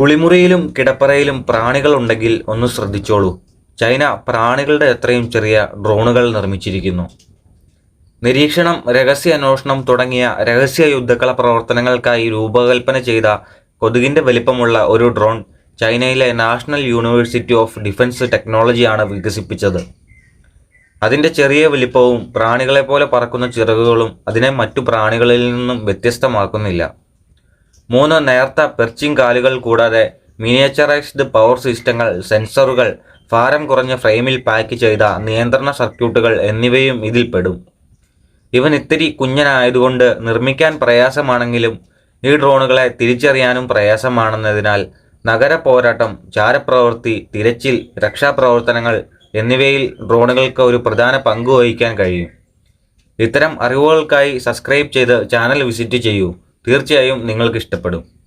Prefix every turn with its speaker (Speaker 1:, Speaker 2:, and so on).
Speaker 1: കുളിമുറിയിലും കിടപ്പറയിലും പ്രാണികൾ ഉണ്ടെങ്കിൽ ഒന്ന് ശ്രദ്ധിച്ചോളൂ. ചൈന പ്രാണികളുടെ എത്രയും ചെറിയ ഡ്രോണുകൾ നിർമ്മിച്ചിരിക്കുന്നു. നിരീക്ഷണം രഹസ്യ അന്വേഷണം തുടങ്ങിയ രഹസ്യ യുദ്ധക്കള പ്രവർത്തനങ്ങൾക്കായി രൂപകൽപ്പന ചെയ്ത കൊതുകിന്റെ വലിപ്പമുള്ള ഒരു ഡ്രോൺ ചൈനയിലെ നാഷണൽ യൂണിവേഴ്സിറ്റി ഓഫ് ഡിഫൻസ് ടെക്നോളജിയാണ് വികസിപ്പിച്ചത്. അതിന്റെ ചെറിയ വലിപ്പവും പ്രാണികളെപ്പോലെ പറക്കുന്ന ചിറകുകളും അതിനെ മറ്റു പ്രാണികളിൽ നിന്നും വ്യത്യസ്തമാക്കുന്നില്ല. മൂന്ന് നേർത്ത പെർച്ചിങ് കാലുകൾ കൂടാതെ മിനിയേച്ചറൈസ്ഡ് പവർ സിസ്റ്റങ്ങൾ സെൻസറുകൾ ഭാരം കുറഞ്ഞ ഫ്രെയിമിൽ പാക്ക് ചെയ്ത നിയന്ത്രണ സർക്യൂട്ടുകൾ എന്നിവയും ഇതിൽ പെടും. ഇവൻ ഇത്തിരി കുഞ്ഞനായതുകൊണ്ട് നിർമ്മിക്കാൻ പ്രയാസമാണെങ്കിലും ഈ ഡ്രോണുകളെ തിരിച്ചറിയാനും പ്രയാസമാണെന്നതിനാൽ നഗര പോരാട്ടം ചാരപ്രവൃത്തി തിരച്ചിൽ രക്ഷാപ്രവർത്തനങ്ങൾ എന്നിവയിൽ ഡ്രോണുകൾക്ക് ഒരു പ്രധാന പങ്ക് വഹിക്കാൻ കഴിയും. ഇത്തരം അറിവുകൾക്കായി സബ്സ്ക്രൈബ് ചെയ്ത് ചാനൽ വിസിറ്റ് ചെയ്യൂ. തീർച്ചയായും നിങ്ങൾക്ക് ഇഷ്ടപ്പെടും.